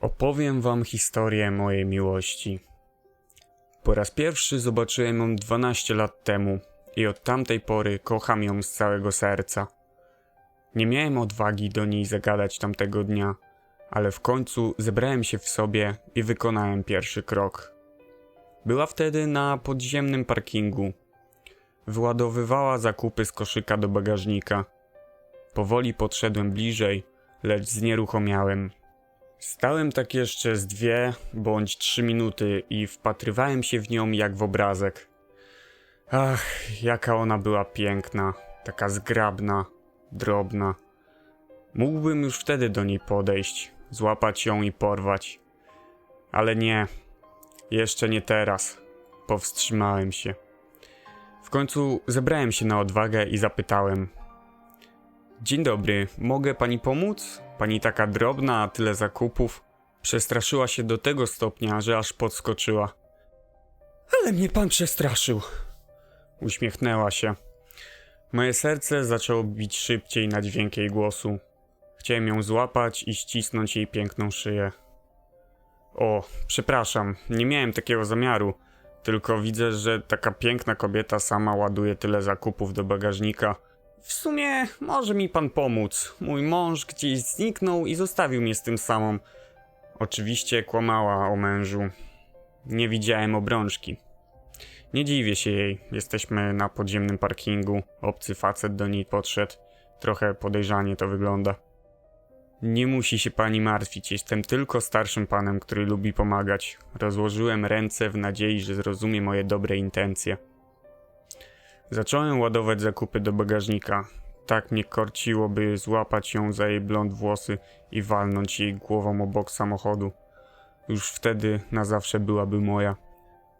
Opowiem wam historię mojej miłości. Po raz pierwszy zobaczyłem ją 12 lat temu i od tamtej pory kocham ją z całego serca. Nie miałem odwagi do niej zagadać tamtego dnia, ale w końcu zebrałem się w sobie i wykonałem pierwszy krok. Była wtedy na podziemnym parkingu. Wyładowywała zakupy z koszyka do bagażnika. Powoli podszedłem bliżej, lecz znieruchomiałem. Stałem tak jeszcze z dwie bądź trzy minuty i wpatrywałem się w nią jak w obrazek. Ach, jaka ona była piękna, taka zgrabna, drobna. Mógłbym już wtedy do niej podejść, złapać ją i porwać. Ale nie, jeszcze nie teraz. Powstrzymałem się. W końcu zebrałem się na odwagę i zapytałem: Dzień dobry, mogę pani pomóc? Pani taka drobna, a tyle zakupów. Przestraszyła się do tego stopnia, że aż podskoczyła. Ale mnie pan przestraszył. Uśmiechnęła się. Moje serce zaczęło bić szybciej na dźwięk jej głosu. Chciałem ją złapać i ścisnąć jej piękną szyję. O, przepraszam, nie miałem takiego zamiaru. Tylko widzę, że taka piękna kobieta sama ładuje tyle zakupów do bagażnika. W sumie może mi pan pomóc. Mój mąż gdzieś zniknął i zostawił mnie z tym samą. Oczywiście kłamała o mężu. Nie widziałem obrączki. Nie dziwię się jej. Jesteśmy na podziemnym parkingu. Obcy facet do niej podszedł. Trochę podejrzanie to wygląda. Nie musi się pani martwić, jestem tylko starszym panem, który lubi pomagać. Rozłożyłem ręce w nadziei, że zrozumie moje dobre intencje. Zacząłem ładować zakupy do bagażnika. Tak mnie korciło, by złapać ją za jej blond włosy i walnąć jej głową obok samochodu. Już wtedy na zawsze byłaby moja.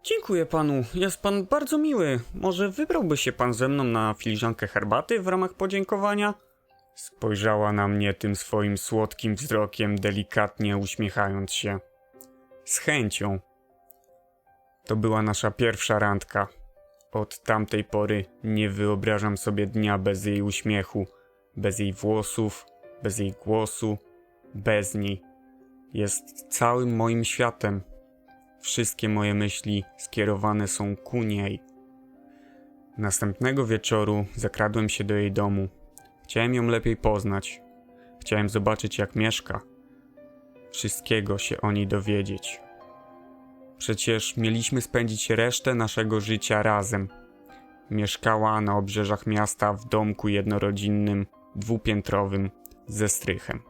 Dziękuję panu, jest pan bardzo miły. Może wybrałby się pan ze mną na filiżankę herbaty w ramach podziękowania? Spojrzała na mnie tym swoim słodkim wzrokiem, delikatnie uśmiechając się. Z chęcią. To była nasza pierwsza randka. Od tamtej pory nie wyobrażam sobie dnia bez jej uśmiechu, bez jej włosów, bez jej głosu, bez niej. Jest całym moim światem. Wszystkie moje myśli skierowane są ku niej. Następnego wieczoru zakradłem się do jej domu. Chciałem ją lepiej poznać. Chciałem zobaczyć, jak mieszka. Wszystkiego się o niej dowiedzieć. Przecież mieliśmy spędzić resztę naszego życia razem. Mieszkała na obrzeżach miasta w domku jednorodzinnym, dwupiętrowym, ze strychem.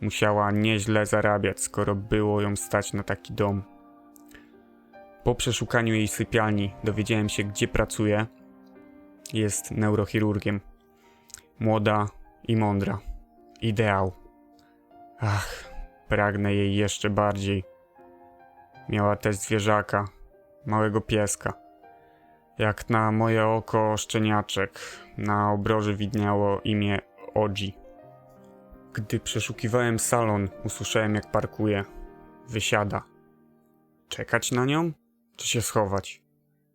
Musiała nieźle zarabiać, skoro było ją stać na taki dom. Po przeszukaniu jej sypialni dowiedziałem się, gdzie pracuje. Jest neurochirurgiem. Młoda i mądra. Ideał. Ach, pragnę jej jeszcze bardziej. Miała też zwierzaka, małego pieska. Jak na moje oko szczeniaczek, na obroży widniało imię Oji. Gdy przeszukiwałem salon, usłyszałem jak parkuje. Wysiada. Czekać na nią? Czy się schować?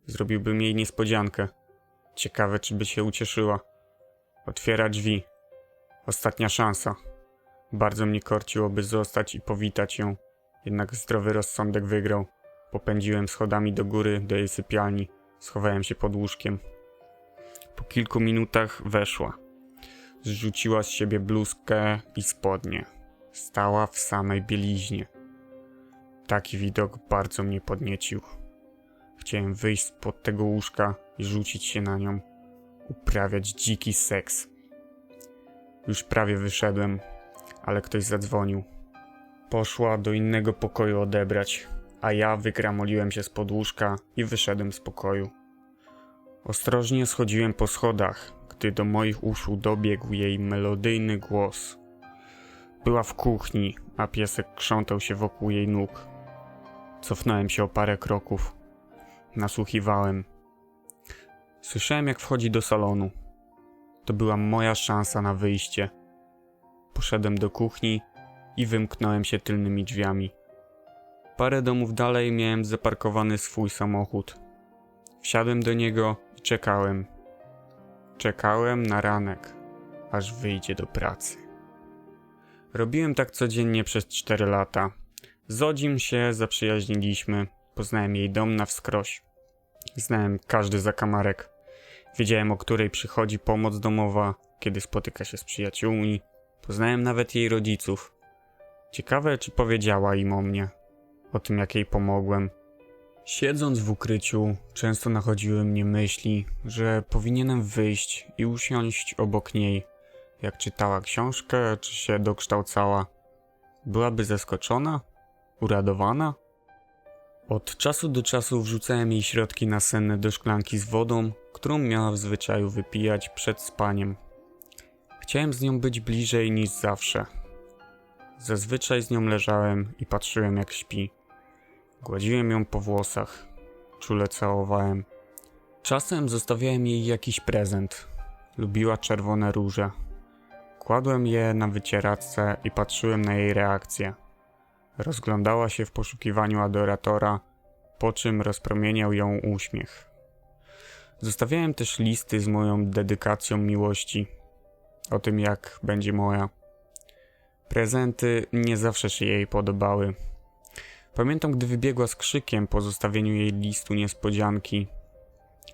Zrobiłbym jej niespodziankę. Ciekawe, czy by się ucieszyła. Otwiera drzwi. Ostatnia szansa. Bardzo mnie korciłoby zostać i powitać ją. Jednak zdrowy rozsądek wygrał. Popędziłem schodami do góry, do jej sypialni. Schowałem się pod łóżkiem. Po kilku minutach weszła. Zrzuciła z siebie bluzkę i spodnie. Stała w samej bieliźnie. Taki widok bardzo mnie podniecił. Chciałem wyjść spod tego łóżka i rzucić się na nią. Uprawiać dziki seks. Już prawie wyszedłem, ale ktoś zadzwonił. Poszła do innego pokoju odebrać, a ja wykramoliłem się z podłóżka i wyszedłem z pokoju. Ostrożnie schodziłem po schodach, gdy do moich uszu dobiegł jej melodyjny głos. Była w kuchni, a piesek krzątał się wokół jej nóg. Cofnąłem się o parę kroków. Nasłuchiwałem. Słyszałem, jak wchodzi do salonu. To była moja szansa na wyjście. Poszedłem do kuchni i wymknąłem się tylnymi drzwiami. Parę domów dalej miałem zaparkowany swój samochód. Wsiadłem do niego i czekałem. Czekałem na ranek, aż wyjdzie do pracy. Robiłem tak codziennie przez 4 lata. Z Odzim się zaprzyjaźniliśmy. Poznałem jej dom na wskroś. Znałem każdy zakamarek. Wiedziałem, o której przychodzi pomoc domowa, kiedy spotyka się z przyjaciółmi. Poznałem nawet jej rodziców. Ciekawe, czy powiedziała im o mnie, o tym, jak jej pomogłem. Siedząc w ukryciu, często nachodziły mnie myśli, że powinienem wyjść i usiąść obok niej, jak czytała książkę, czy się dokształcała. Byłaby zaskoczona? Uradowana? Od czasu do czasu wrzucałem jej środki nasenne do szklanki z wodą, którą miała w zwyczaju wypijać przed spaniem. Chciałem z nią być bliżej niż zawsze. Zazwyczaj z nią leżałem i patrzyłem jak śpi. Gładziłem ją po włosach, czule całowałem. Czasem zostawiałem jej jakiś prezent. Lubiła czerwone róże. Kładłem je na wycieraczce i patrzyłem na jej reakcję. Rozglądała się w poszukiwaniu adoratora, po czym rozpromieniał ją uśmiech. Zostawiałem też listy z moją dedykacją miłości, o tym jak będzie moja. Prezenty nie zawsze się jej podobały. Pamiętam, gdy wybiegła z krzykiem po zostawieniu jej listu niespodzianki.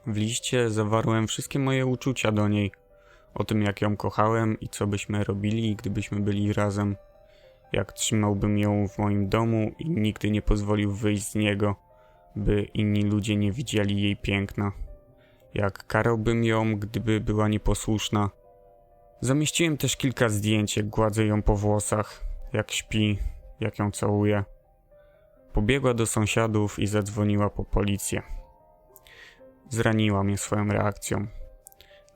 W liście zawarłem wszystkie moje uczucia do niej, o tym jak ją kochałem i co byśmy robili, gdybyśmy byli razem. Jak trzymałbym ją w moim domu i nigdy nie pozwolił wyjść z niego, by inni ludzie nie widzieli jej piękna. Jak karałbym ją, gdyby była nieposłuszna. Zamieściłem też kilka zdjęć, jak gładzę ją po włosach, jak śpi, jak ją całuję. Pobiegła do sąsiadów i zadzwoniła po policję. Zraniła mnie swoją reakcją.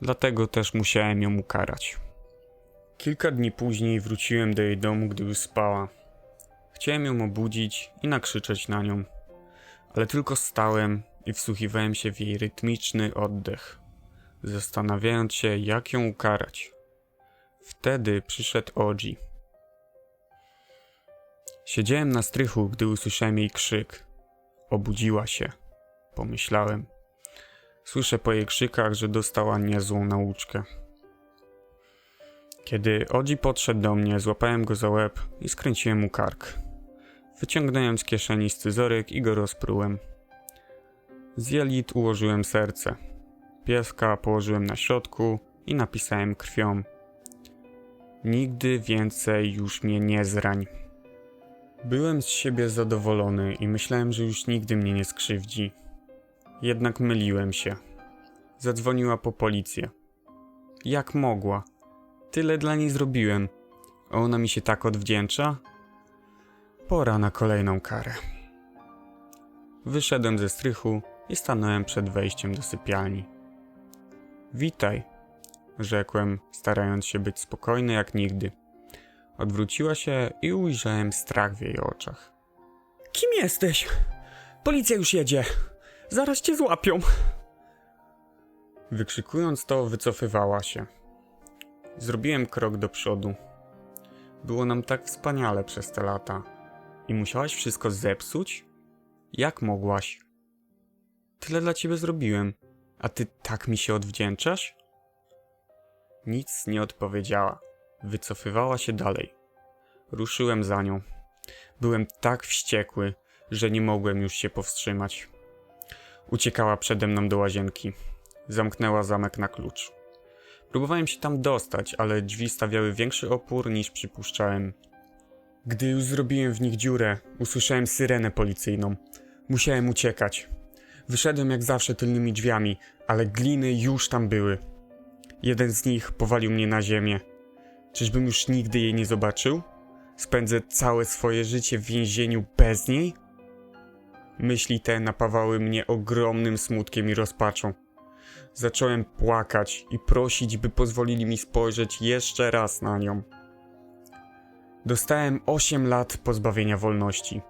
Dlatego też musiałem ją ukarać. Kilka dni później wróciłem do jej domu, gdy już spała. Chciałem ją obudzić i nakrzyczeć na nią, ale tylko stałem i wsłuchiwałem się w jej rytmiczny oddech, zastanawiając się, jak ją ukarać. Wtedy przyszedł Oji. Siedziałem na strychu, gdy usłyszałem jej krzyk. Obudziła się, pomyślałem. Słyszę po jej krzykach, że dostała niezłą nauczkę. Kiedy Odzi podszedł do mnie, złapałem go za łeb i skręciłem mu kark. Wyciągnąłem z kieszeni scyzoryk i go rozprułem. Z jelit ułożyłem serce. Pieska położyłem na środku i napisałem krwią. Nigdy więcej już mnie nie zrań. Byłem z siebie zadowolony i myślałem, że już nigdy mnie nie skrzywdzi. Jednak myliłem się. Zadzwoniła po policję. Jak mogła? Tyle dla niej zrobiłem. A ona mi się tak odwdzięcza? Pora na kolejną karę. Wyszedłem ze strychu i stanąłem przed wejściem do sypialni. Witaj, rzekłem, starając się być spokojny jak nigdy. Odwróciła się i ujrzałem strach w jej oczach. Kim jesteś? Policja już jedzie. Zaraz cię złapią. Wykrzykując to, wycofywała się. Zrobiłem krok do przodu. Było nam tak wspaniale przez te lata. I musiałaś wszystko zepsuć? Jak mogłaś? Tyle dla ciebie zrobiłem, a ty tak mi się odwdzięczasz? Nic nie odpowiedziała. Wycofywała się dalej. Ruszyłem za nią. Byłem tak wściekły, że nie mogłem już się powstrzymać. Uciekała przede mną do łazienki. Zamknęła zamek na klucz. Próbowałem się tam dostać, ale drzwi stawiały większy opór niż przypuszczałem. Gdy już zrobiłem w nich dziurę, usłyszałem syrenę policyjną. Musiałem uciekać. Wyszedłem jak zawsze tylnymi drzwiami, ale gliny już tam były. Jeden z nich powalił mnie na ziemię. Czyżbym już nigdy jej nie zobaczył? Spędzę całe swoje życie w więzieniu bez niej? Myśli te napawały mnie ogromnym smutkiem i rozpaczą. Zacząłem płakać i prosić, by pozwolili mi spojrzeć jeszcze raz na nią. Dostałem 8 lat pozbawienia wolności.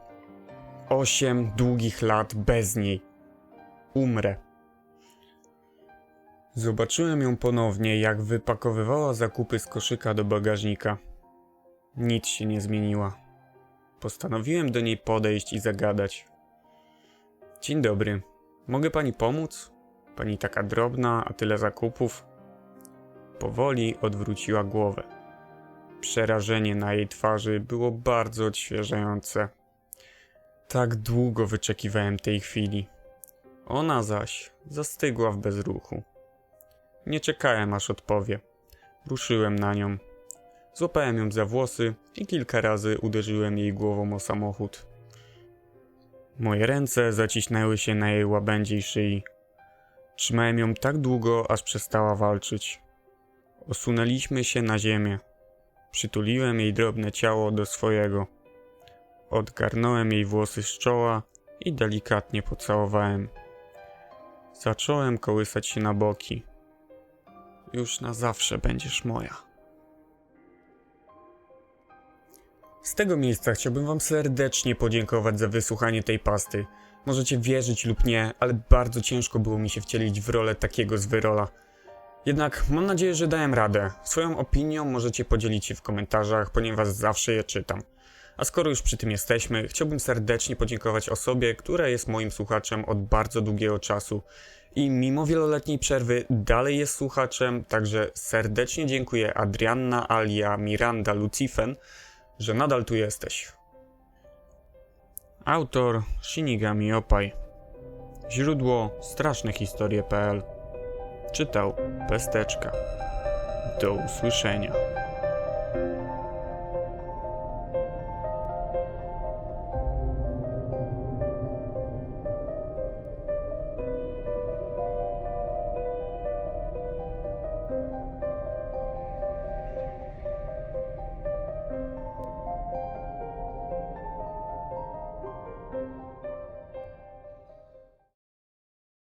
8 długich lat bez niej. Umrę. Zobaczyłem ją ponownie, jak wypakowywała zakupy z koszyka do bagażnika. Nic się nie zmieniła. Postanowiłem do niej podejść i zagadać. Dzień dobry. Mogę pani pomóc? Pani taka drobna, a tyle zakupów. Powoli odwróciła głowę. Przerażenie na jej twarzy było bardzo odświeżające. Tak długo wyczekiwałem tej chwili. Ona zaś zastygła w bezruchu. Nie czekałem aż odpowie. Ruszyłem na nią. Złapałem ją za włosy i kilka razy uderzyłem jej głową o samochód. Moje ręce zacisnęły się na jej łabędziej szyi. Trzymałem ją tak długo, aż przestała walczyć. Osunęliśmy się na ziemię. Przytuliłem jej drobne ciało do swojego. Odgarnąłem jej włosy z czoła i delikatnie pocałowałem. Zacząłem kołysać się na boki. Już na zawsze będziesz moja. Z tego miejsca chciałbym Wam serdecznie podziękować za wysłuchanie tej pasty. Możecie wierzyć lub nie, ale bardzo ciężko było mi się wcielić w rolę takiego zwyrola. Jednak mam nadzieję, że dałem radę. Swoją opinią możecie podzielić się w komentarzach, ponieważ zawsze je czytam. A skoro już przy tym jesteśmy, chciałbym serdecznie podziękować osobie, która jest moim słuchaczem od bardzo długiego czasu i mimo wieloletniej przerwy dalej jest słuchaczem, także serdecznie dziękuję Adrianna alia Miranda Lucifen, że nadal tu jesteś. Autor Shinigami Opaj. Źródło strasznehistorie.pl Czytał Pesteczka. Do usłyszenia.